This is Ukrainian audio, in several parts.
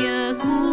呀，哥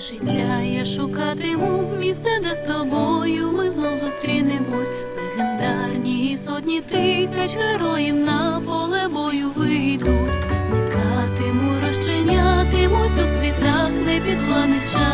життя я шукатиму місце, де з тобою ми знов зустрінемось. Легендарні сотні тисяч героїв на поле бою вийдуть. Зникатиму, розчинятимусь у світах непідвладних часу,